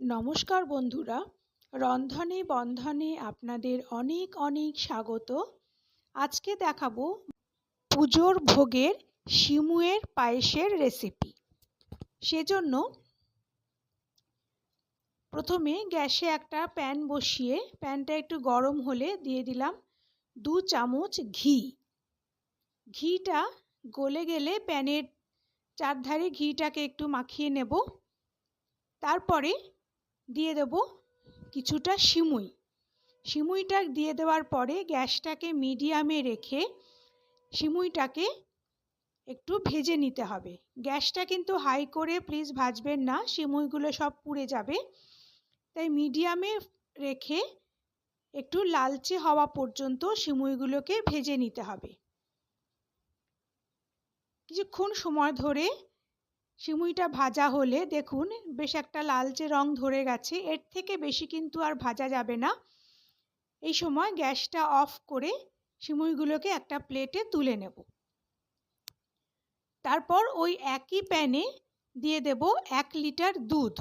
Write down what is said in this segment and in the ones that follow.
নমস্কার বন্ধুরা, রন্ধনে বন্ধনে আপনাদের অনেক অনেক স্বাগত। আজকে দেখাবো পুজোর ভোগের শিমুয়ের পায়েসের রেসিপি সেজন্য প্রথমে গ্যাসে একটা প্যান বসিয়ে, প্যানটা একটু গরম হলে দিয়ে দিলাম দু চামচ ঘি। ঘিটা গলে গেলে প্যানের চারধারে ঘিটাকে একটু মাখিয়ে নেব। তারপরে দিয়ে দেব কিছুটা সিমুই। সিমুইটা দিয়ে দেওয়ার পরে গ্যাসটাকে মিডিয়ামে রেখে সিমুইটাকে একটু ভেজে নিতে হবে। গ্যাসটা কিন্তু হাই করে প্লিজ ভাজবেন না, সিমুইগুলো সব পুড়ে যাবে। তাই মিডিয়ামে রেখে একটু লালচে হওয়া পর্যন্ত সিমুইগুলোকে ভেজে নিতে হবে। কিছুক্ষণ সময় ধরে সিমুইটা ভাজা হলে দেখুন বেশ একটা লালচে রং ধরে গেছে। এর থেকে বেশি কিন্তু আর ভাজা যাবে না। এই সময় গ্যাসটা অফ করে সিমুইগুলোকে একটা প্লেটে তুলে নেব। তারপর ওই একই প্যানে দিয়ে দেব এক লিটার দুধ।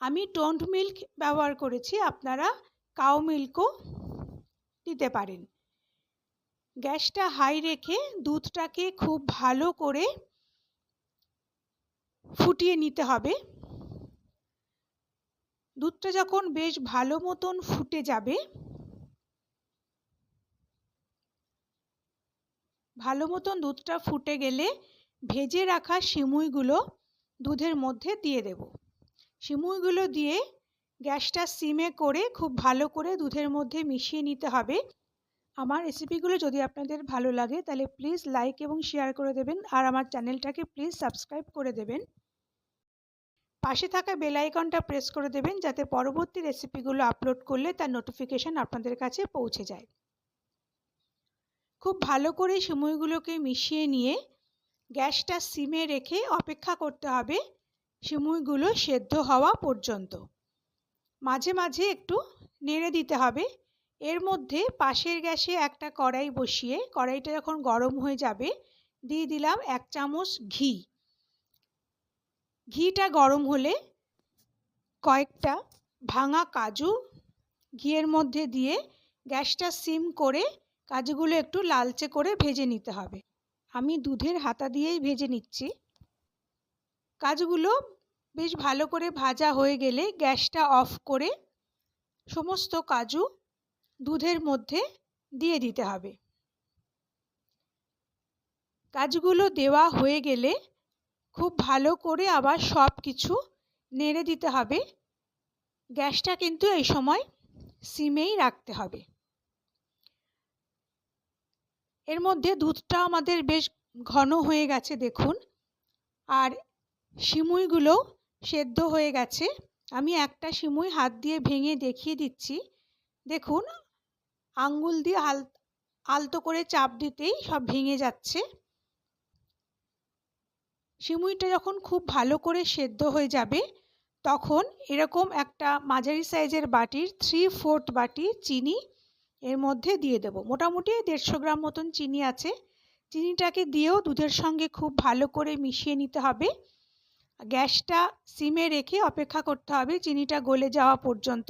আমি টোন্ড মিল্ক ব্যবহার করেছি, আপনারা কাউ মিল্কও দিতে পারেন। গ্যাসটা হাই রেখে দুধটাকে খুব ভালো করে ফুটিয়ে নিতে হবে। দুধটা যখন বেশ ভালো মতন ফুটে যাবে, ভালো মতন দুধটা ফুটে গেলে ভেজে রাখা সিমুইগুলো দুধের মধ্যে দিয়ে দেব। সিমুইগুলো দিয়ে গ্যাসটা সিমে করে খুব ভালো করে দুধের মধ্যে মিশিয়ে নিতে হবে। আমার রেসিপিগুলো যদি আপনাদের ভালো লাগে, তাহলে প্লিজ লাইক এবং শেয়ার করে দেবেন। আর আমার চ্যানেলটাকে প্লিজ সাবস্ক্রাইব করে দেবেন। পাশে থাকা বেল আইকনটা প্রেস করে দেবেন, যাতে পরবর্তী রেসিপিগুলো আপলোড করলে তার নোটিফিকেশান আপনাদের কাছে পৌঁছে যায়। খুব ভালো করে সিমুইগুলোকে মিশিয়ে নিয়ে গ্যাসটা সিমে রেখে অপেক্ষা করতে হবে সিমুইগুলো সেদ্ধ হওয়া পর্যন্ত। মাঝে মাঝে একটু নেড়ে দিতে হবে। এর মধ্যে পাশের গ্যাসে একটা কড়াই বসিয়ে, কড়াইটা যখন গরম হয়ে যাবে, দিয়ে দিলাম এক চামচ ঘি। ঘিটা গরম হলে কয়েকটা ভাঙা কাজু ঘিয়ের মধ্যে দিয়ে গ্যাসটা সিম করে কাজুগুলো একটু লালচে করে ভেজে নিতে হবে। আমি দুধের হাতা দিয়েই ভেজে নিচ্ছি। কাজুগুলো বেশ ভালো করে ভাজা হয়ে গেলে গ্যাসটা অফ করে সমস্ত কাজু দুধের মধ্যে দিয়ে দিতে হবে। কাজগুলো দেওয়া হয়ে গেলে খুব ভালো করে আবার সব কিছু নেড়ে দিতে হবে। গ্যাসটা কিন্তু এই সময় সিমেই রাখতে হবে। এর মধ্যে দুধটা আমাদের বেশ ঘন হয়ে গেছে দেখুন। আর সিমুইগুলো সেদ্ধ হয়ে গেছে। আমি একটা সিমুই হাত দিয়ে ভেঙে দেখিয়ে দিচ্ছি। দেখুন আঙ্গুল দিয়ে আল আলতো করে চাপ দিতেই সব ভেঙে যাচ্ছে। সিমুইটা যখন খুব ভালো করে সেদ্ধ হয়ে যাবে, তখন এরকম একটা মাঝারি সাইজের বাটির থ্রি ফোর্থ বাটি চিনি এর মধ্যে দিয়ে দেব। মোটামুটি দেড়শো গ্রাম মতন চিনি আছে। চিনিটাকে দিয়েও দুধের সঙ্গে খুব ভালো করে মিশিয়ে নিতে হবে। গ্যাসটা সিমে রেখে অপেক্ষা করতে হবে চিনিটা গলে যাওয়া পর্যন্ত।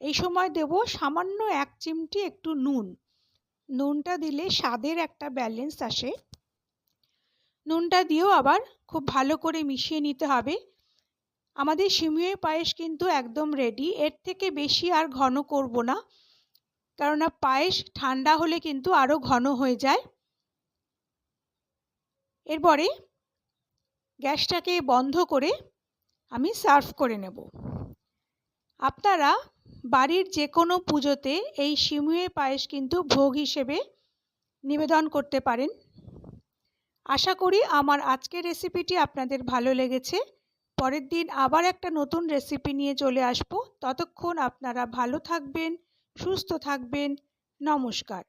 এই সময় দেব সামান্য এক চিমটি একটু নুন। নুনটা দিলে স্বাদের একটা ব্যালেন্স আসে। নুনটা দিয়েও আবার খুব ভালো করে মিশিয়ে নিতে হবে। আমাদের সিমুয়ে পায়েস কিন্তু একদম রেডি এর থেকে বেশি আর ঘন করব না। কেননা পায়েস ঠান্ডা হলে কিন্তু আরও ঘন হয়ে যায়। এরপরে গ্যাসটাকে বন্ধ করে আমি সার্ভ করে নেব। আপনারা বাড়ির যে কোনো পুজোতে এই সিমুয়ে পায়েস কিন্তু ভোগ হিসেবে নিবেদন করতে পারেন। আশা করি আমার আজকের রেসিপিটি আপনাদের ভালো লেগেছে। পরের দিন আবার একটা নতুন রেসিপি নিয়ে চলে আসব। ততক্ষণ আপনারা ভালো থাকবেন, সুস্থ থাকবেন। নমস্কার।